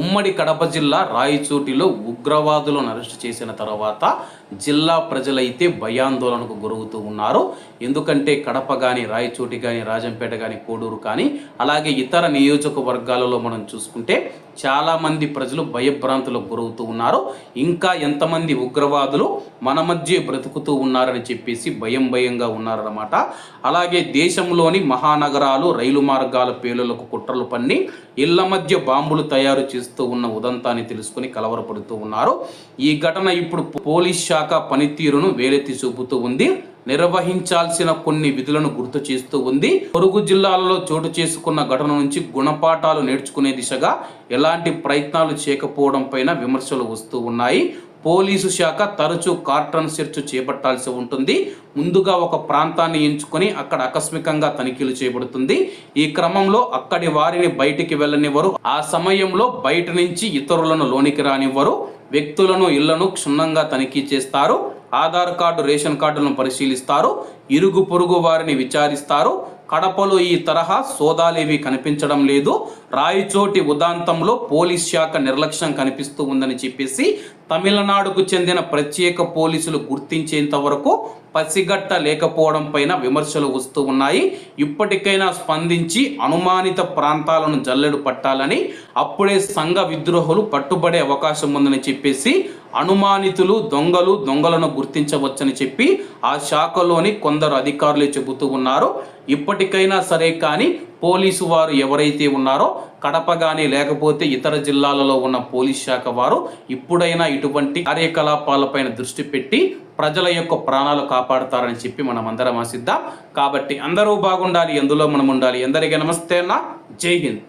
ఉమ్మడి కడప జిల్లా రాయచోటిలో ఉగ్రవాదులను అరెస్ట్ చేసిన తర్వాత జిల్లా ప్రజలైతే భయాందోళనకు గురవుతూ ఉన్నారు. ఎందుకంటే కడప కానీ రాయచోటి కానీ రాజంపేట కానీ కోడూరు కానీ అలాగే ఇతర నియోజకవర్గాలలో మనం చూసుకుంటే చాలామంది ప్రజలు భయభ్రాంతులకు గురవుతూ ఉన్నారు. ఇంకా ఎంతమంది ఉగ్రవాదులు మన మధ్య బ్రతుకుతూ ఉన్నారని చెప్పేసి భయం భయంగా ఉన్నారన్నమాట. అలాగే దేశంలోని మహానగరాలు రైలు మార్గాల పేలులకు కుట్రలు పన్ని ఇళ్ళ మధ్య బాంబులు తయారు చేస్తూ ఉన్న ఉదంతాన్ని తెలుసుకుని కలవరపడుతూ ఉన్నారు. ఈ ఘటన ఇప్పుడు పోలీస్ శాఖ పనితీరును వేలెత్తి చూపుతూ ఉంది. నిర్వహించాల్సిన కొన్ని విధులను గుర్తు చేస్తూ ఉంది. పొరుగు జిల్లాలలో చోటు చేసుకున్న ఘటన నుంచి గుణపాఠాలు నేర్చుకునే దిశగా ఎలాంటి ప్రయత్నాలు చేయకపోవడం పైన విమర్శలు వస్తూ ఉన్నాయి. పోలీసు శాఖ తరచూ కార్టన్ సెర్చ్ చేపట్టాల్సి ఉంటుంది. ముందుగా ఒక ప్రాంతాన్ని ఎంచుకొని అక్కడ ఆకస్మికంగా తనిఖీలు చేయబడుతుంది ఈ క్రమంలో అక్కడి వారిని బయటికి వెళ్ళనివ్వరు. ఆ సమయంలో బయట నుంచి ఇతరులను లోనికి రానివ్వరు. వ్యక్తులను ఇళ్ళను క్షుణ్ణంగా తనిఖీ చేస్తారు. ఆధార్ కార్డు రేషన్ కార్డులను పరిశీలిస్తారు. ఇరుగు పొరుగు వారిని విచారిస్తారు. కడపలో ఈ తరహా సోదాలేవి కనిపించడం లేదు. రాయచోటి ఉదాంతంలో పోలీస్ శాఖ నిర్లక్ష్యం కనిపిస్తూ ఉందని చెప్పేసి తమిళనాడుకు చెందిన ప్రత్యేక పోలీసులు గుర్తించేంత వరకు పసిగట్ట లేకపోవడం పైన విమర్శలు వస్తూ ఉన్నాయి. ఇప్పటికైనా స్పందించి అనుమానిత ప్రాంతాలను జల్లెడు పట్టాలని అప్పుడే సంఘ విద్రోహులు పట్టుబడే అవకాశం ఉందని చెప్పేసి అనుమానితులు దొంగలు దొంగలను గుర్తించవచ్చని చెప్పి ఆ శాఖలోని కొందరు అధికారులు చెబుతూ ఉన్నారు. ఇప్పటికైనా సరే కానీ పోలీసు వారు ఎవరైతే ఉన్నారో కడప కానీ లేకపోతే ఇతర జిల్లాలలో ఉన్న పోలీస్ శాఖ వారు ఇప్పుడైనా ఇటువంటి కార్యకలాపాలపైన దృష్టి పెట్టి ప్రజల యొక్క ప్రాణాలు కాపాడుతారని చెప్పి మనం అందరం ఆశిద్దాం. కాబట్టి అందరూ బాగుండాలి ఎందులో మనం ఉండాలి? ఎందరికీ నమస్తే అన్న. జై హింద్.